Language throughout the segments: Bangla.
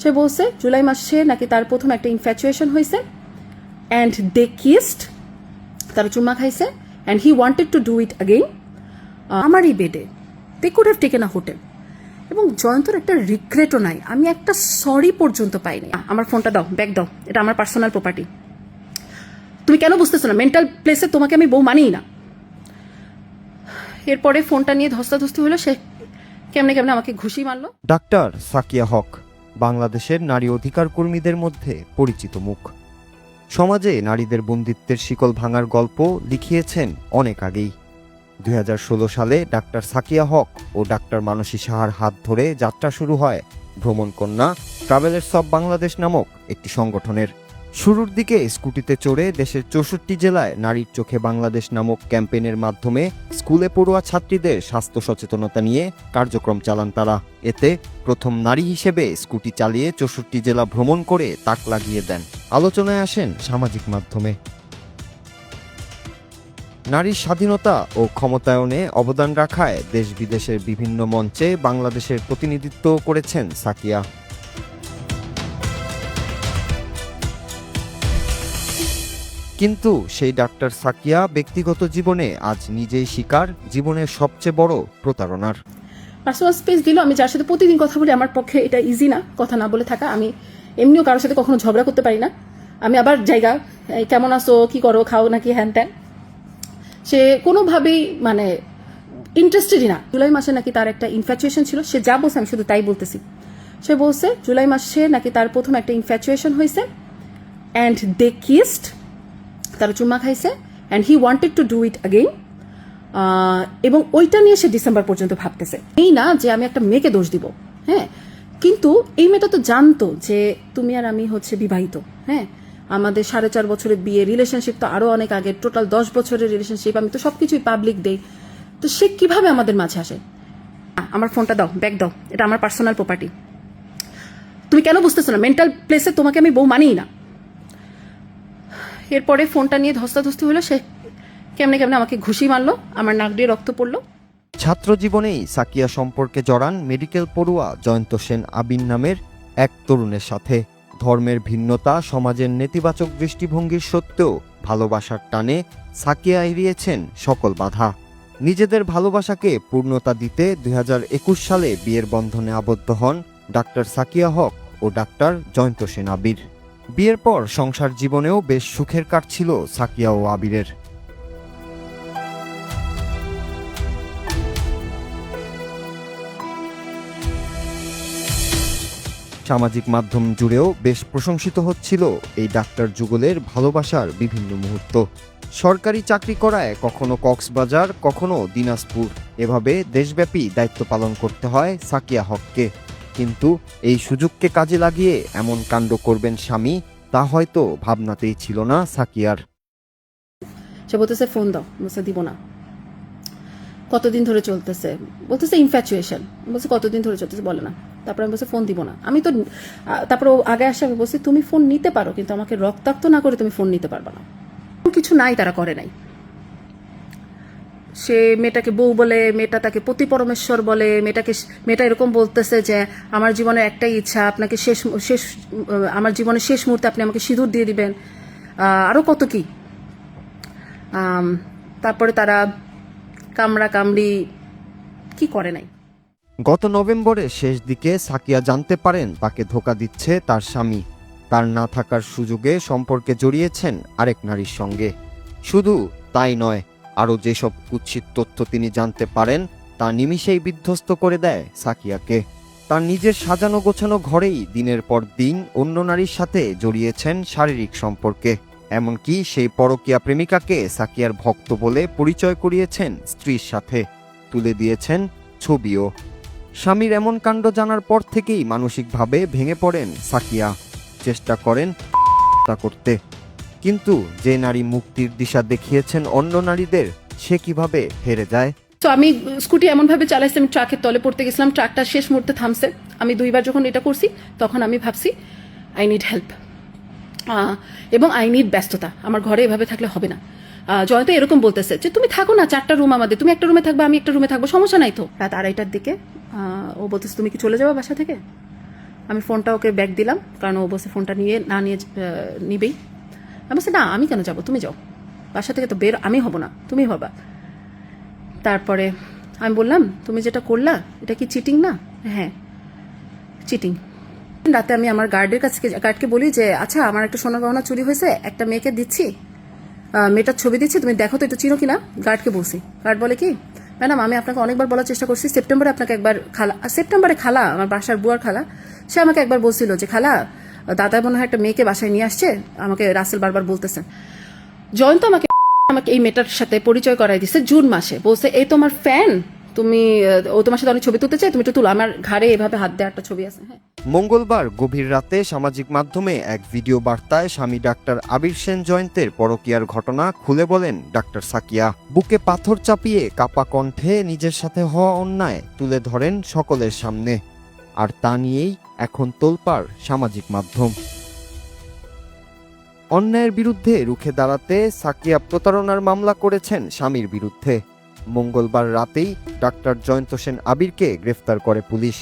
সে বলছে, জুলাই মাসে নাকি তার প্রথম একটা ইনফ্যাচুয়েশন হয়েছে। অ্যান্ড দে কিস্ট তারা চুম্মা খাইছে। And he wanted to do it again আমার এই বেডে they could have taken a hotel এবং জয়ন্তর একটা রিগ্রেটও নাই। আমি একটা সরি পর্যন্ত পাইনি। আমার ফোনটা দাও ব্যাগ দাও। এটা আমার পার্সোনাল প্রপার্টি তুমি কেন বুঝতেছো না? মেন্টাল প্লেসে তোমাকে আমি বউ মানিই না। এরপরে ফোনটা নিয়ে ধস্তাধস্তি হলো। সে কেমনে কেমনে আমাকে ঘুষি মারলো। ডাক্তার সাকিয়া হক বাংলাদেশের নারী অধিকার কর্মীদের মধ্যে পরিচিত মুখ। সমাজে নারীদের বন্দিত্বের শিকল ভাঙার গল্প লিখিয়েছেন অনেক আগেই। দু হাজার ষোলো সালে ডাক্তার সাকিয়া হক ও ডাক্তার মানসী সাহার হাত ধরে যাত্রা শুরু হয় ভ্রমণকন্যা ট্রাভেলার্স অব বাংলাদেশ নামক একটি সংগঠনের। শুরুর দিকে স্কুটিতে চড়ে দেশের চৌষট্টি জেলায় নারীর চোখে বাংলাদেশ নামক ক্যাম্পেইনের মাধ্যমে স্কুলে পড়ুয়া ছাত্রীদের স্বাস্থ্য সচেতনতা নিয়ে কার্যক্রম চালান তারা। এতে প্রথম নারী হিসেবে স্কুটি চালিয়ে চৌষট্টি জেলা ভ্রমণ করে তাক লাগিয়ে দেন। আলোচনায় আসেন সামাজিক মাধ্যমে। নারীর স্বাধীনতা ও ক্ষমতায়নে অবদান রাখায় দেশ বিদেশের বিভিন্ন মঞ্চে বাংলাদেশের প্রতিনিধিত্ব করেছেন সাকিয়া। কিন্তু সেই ডাক্তার সাকিয়া ব্যক্তিগত জীবনে আজ নিজেই শিকার, জীবনের সবচেয়ে বড় প্রতারণার। পার্সোনাল স্পেস দিল, আমি যার সাথে প্রতিদিন কথা বলি, আমার পক্ষে এটা ইজি না, কথা না বলে থাকা। আমি এমনিও কারোর সাথে কখনো ঝগড়া করতে পারি না। আমি আবার জায়গা কেমন আছো, কি করো, খাও নাকি, হ্যান ত্যান। সে কোনোভাবেই মানে ইন্টারেস্টেডই না। জুলাই মাসে নাকি তার একটা ইনফ্যাচুয়েশন ছিল, সে যা বলছে আমি শুধু তাই বলতেছি। সে বলছে, জুলাই মাসে নাকি তার প্রথম একটা ইনফ্যাচুয়েশন হয়েছে অ্যান্ড দে কিস্ট তারা চুম্মা খাইছে and he wanted to do it again এবং ওইটা নিয়ে সে ডিসেম্বর পর্যন্ত ভাবতেছে। এই না যে আমি একটা মেয়েকে দোষ দিব হ্যাঁ? কিন্তু এই মেয়েটা তো জানতো যে তুমি আর আমি হচ্ছে বিবাহিত হ্যাঁ? আমাদের সাড়ে চার বছরের বিয়ে রিলেশনশিপ তো আরও অনেক আগে টোটাল দশ বছরের রিলেশনশিপ আমি তো সবকিছুই পাবলিক দেই। তো সে কীভাবে আমাদের মাঝে আসে? আমার ফোনটা দাও, ব্যাগ দাও, এটা আমার পার্সোনাল প্রপার্টি তুমি কেন বুঝতেছো না মেন্টাল প্লেসে তোমাকে আমি বউ মানিই না। এরপরে ফোনটা নিয়ে ধস্তাধস্তি হলো, সে কেমনে কেমনে আমাকে ঘুষি মারলো, আমার নাক দিয়ে রক্ত পড়ল। ছাত্র জীবনেই সাকিয়া সম্পর্কে জড়ান মেডিকেল পড়ুয়া জয়ন্ত সেন আবিন নামের এক তরুণের সাথে। ধর্মের ভিন্নতা, সমাজের নেতিবাচক দৃষ্টিভঙ্গির সত্ত্বেও ভালোবাসার টানে সাকিয়া এড়িয়েছেন সকল বাধা। নিজেদের ভালোবাসাকে পূর্ণতা দিতে দু হাজার একুশ সালে বিয়ের বন্ধনে আবদ্ধ হন ডাক্তার সাকিয়া হক ও ডাক্তার জয়ন্ত সেন আবির। বিয়ের পর সংসার জীবনেও বেশ সুখের কাটছিল সাকিয়া ও আবিরের। সামাজিক মাধ্যম জুড়েও বেশ প্রশংসিত হচ্ছিল এই ডাক্তার যুগলের ভালোবাসার বিভিন্ন মুহূর্ত। সরকারি চাকরি করায় কখনো কক্সবাজার, কখনো দিনাজপুর। এভাবে দেশব্যাপী দায়িত্ব পালন করতে হয় সাকিয়া হককে। কিন্তু এই সুযোগকে কাজে লাগিয়ে এমন কাণ্ড করবেন স্বামী, তা হয়তো ভাবনাতেই ছিল না সাকিয়ার। সে বলতেছে, ফোন দাও। বলছে, দিব না। কতদিন ধরে চলতেছে? বলতেছে ইনফ্যাচুয়েশন বলছে, কতদিন ধরে চলতেছে? বলে না। তারপর আমি বলছি, ফোন দিব না। আমি তো তারপর ও আগে আসে, আমি বলছি, তুমি ফোন নিতে পারো, কিন্তু আমাকে রক্তাক্ত না করে তুমি ফোন নিতে পারবে না। কিছু নাই, তারা করে নাই। সে মেয়েটাকে বউ বলে, মেয়েটা তাকে পতি পরমেশ্বর বলে, মেয়েটাকে মেয়েটা এরকম বলতেছে যে, আমার জীবনে একটাই ইচ্ছা, আপনাকে শেষ শেষ আমার জীবনের শেষ মুহূর্তে আপনি আমাকে সিঁদুর দিয়ে দিবেন। আরও কত কি? তারপরে তারা কামড়া কামড়ি কি করে নাই? গত নভেম্বরে শেষ দিকে সাকিয়া জানতে পারেন তাকে ধোকা দিচ্ছে তার স্বামী। তার না থাকার সুযোগে সম্পর্কে জড়িয়েছেন আরেক নারীর সঙ্গে। শুধু তাই নয় আরও যেসব কুৎসিত তথ্য তিনি জানতে পারেন, তা নিমিষেই বিধ্বস্ত করে দেয় সাকিয়াকে। তার নিজের সাজানো গোছানো ঘরেই দিনের পর দিন অন্য নারীর সাথে জড়িয়েছেন শারীরিক সম্পর্কে। এমনকি সেই পরকীয়া প্রেমিকাকে সাকিয়ার ভক্ত বলে পরিচয় করিয়েছেন স্ত্রীর সাথে। তুলে দিয়েছেন ছবিও। স্বামীর এমন কাণ্ড জানার পর থেকেই মানসিকভাবে ভেঙে পড়েন সাকিয়া। চেষ্টা করেন করতে। কিন্তু যে নারী মুক্তির দিশা দেখিয়েছেন অন্য নারীদের, সে কীভাবে হেরে যায়? তো আমি স্কুটি এমনভাবে চালাইছি, আমি ট্রাকের তলে পড়তে গেছিলাম, ট্রাকটা শেষ মুহূর্তে থামছে। আমি দুইবার যখন এটা করছি, তখন আমি ভাবছি আই নিড হেল্প এবং আই নিড ব্যস্ততা। আমার ঘরে এভাবে থাকলে হবে না। জয়ন্ত এরকম বলতেছে যে, তুমি থাকো না, চারটা রুম আমাদের। তুমি একটা রুমে থাকবে, আমি একটা রুমে থাকব, সমস্যা নাই তো? রাত আড়াইটার দিকে ও বলতেছে, তুমি কি চলে যাবে বাসা থেকে? আমি ফোনটা ওকে ব্যাগ দিলাম, কারণ ও বসে ফোনটা নিয়ে, না নিয়ে নিবেই। আমি বলছি, না, আমি কেন যাব? তুমি যাও। বাসা থেকে তো বের, আমি হব না, তুমি হবা। তারপরে আমি বললাম, তুমি যেটা করলা, এটা কি চিটিং না? হ্যাঁ চিটিং রাতে আমি আমার গার্ডের কাছে গার্ডকে বলি যে আচ্ছা আমার একটা সোনা গহনা চুরি হয়েছে, একটা মেয়েকে দিচ্ছি মেয়েটার ছবি দিচ্ছি, তুমি দেখো তো একটু চিনো কিনা? গার্ডকে বলছি। গার্ড বলে কি, ম্যাডাম, আমি আপনাকে অনেকবার বলার চেষ্টা করছি, সেপ্টেম্বরে আপনাকে একবার খালা সেপ্টেম্বরে খালা, আমার বাসার বুয়ার খালা, সে আমাকে একবার বলছিল যে, খালা দাদা মনে হয় একটা মেয়েকে বাসায় নিয়ে আসছে, আমাকে রাসেল বারবার বলতেছে। জয়ন্ত আমাকে আমাকে এই মেয়েটার সাথে পরিচয় করাই দিছে জুন মাসে। বলছে, এই তোমার ফ্যান? তুমি ও তোমার সাথে অনেক ছবি তুলতে চাই তুমি একটু তুলো। আমার ঘাড়ে এভাবে হাত দেওয়া একটা ছবি আছে হ্যাঁ। মঙ্গলবার গভীর রাতে সামাজিক মাধ্যমে এক ভিডিও বার্তায় স্বামী ডাক্তার আবির সেন জয়ন্তের পরকীয়ার ঘটনা খুলে বলেন ডাক্তার সাকিয়া। বুকে পাথর চাপিয়ে কাপা কণ্ঠে নিজের সাথে হওয়া অন্যায় তুলে ধরেন সকলের সামনে। আর তা নিয়েই এখন তোলপাড় সামাজিক মাধ্যম। অন্যায়ের বিরুদ্ধে রুখে দাঁড়াতে সাকিয়া প্রতারণার মামলা করেছেন স্বামীর বিরুদ্ধে। মঙ্গলবার রাতেই ডাক্তার জয়ন্ত সেন আবিরকে গ্রেফতার করে পুলিশ,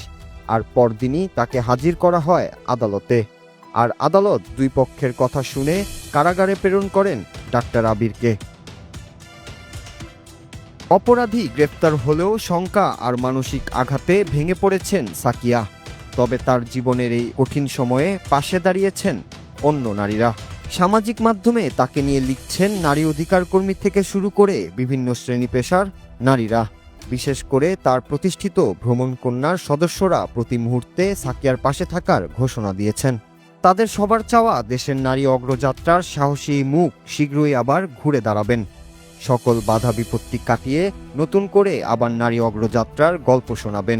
আর পরদিনই তাকে হাজির করা হয় আদালতে। আর আদালত দুই পক্ষের কথা শুনে কারাগারে প্রেরণ করেন ডাক্তার আবিরকে। অপরাধী গ্রেফতার হলেও শঙ্কা আর মানসিক আঘাতে ভেঙে পড়েছেন সাকিয়া। তবে তার জীবনের এই কঠিন সময়ে পাশে দাঁড়িয়েছেন অন্য নারীরা। সামাজিক মাধ্যমে তাকে নিয়ে লিখছেন নারী অধিকার কর্মী থেকে শুরু করে বিভিন্ন শ্রেণি পেশার নারীরা। বিশেষ করে তার প্রতিষ্ঠিত ভ্রমণ কন্যার সদস্যরা প্রতি মুহূর্তে সাকিয়ার পাশে থাকার ঘোষণা দিয়েছেন। তাদের সবার চাওয়া দেশের নারী অগ্রযাত্রার সাহসী মুখ শীঘ্রই আবার ঘুরে দাঁড়াবেন। সকল বাধা বিপত্তি কাটিয়ে নতুন করে আবার নারী অগ্রযাত্রার গল্প শোনাবেন।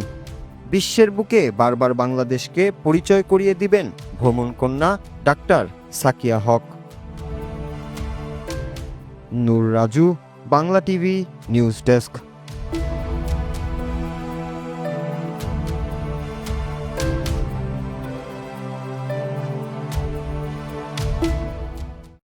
বিশ্বের বুকে বারবার বাংলাদেশকে পরিচয় করিয়ে দিবেন ভ্রমণ কন্যা doctor Sakia Haque. Noor Raju, Bangla TV, news desk.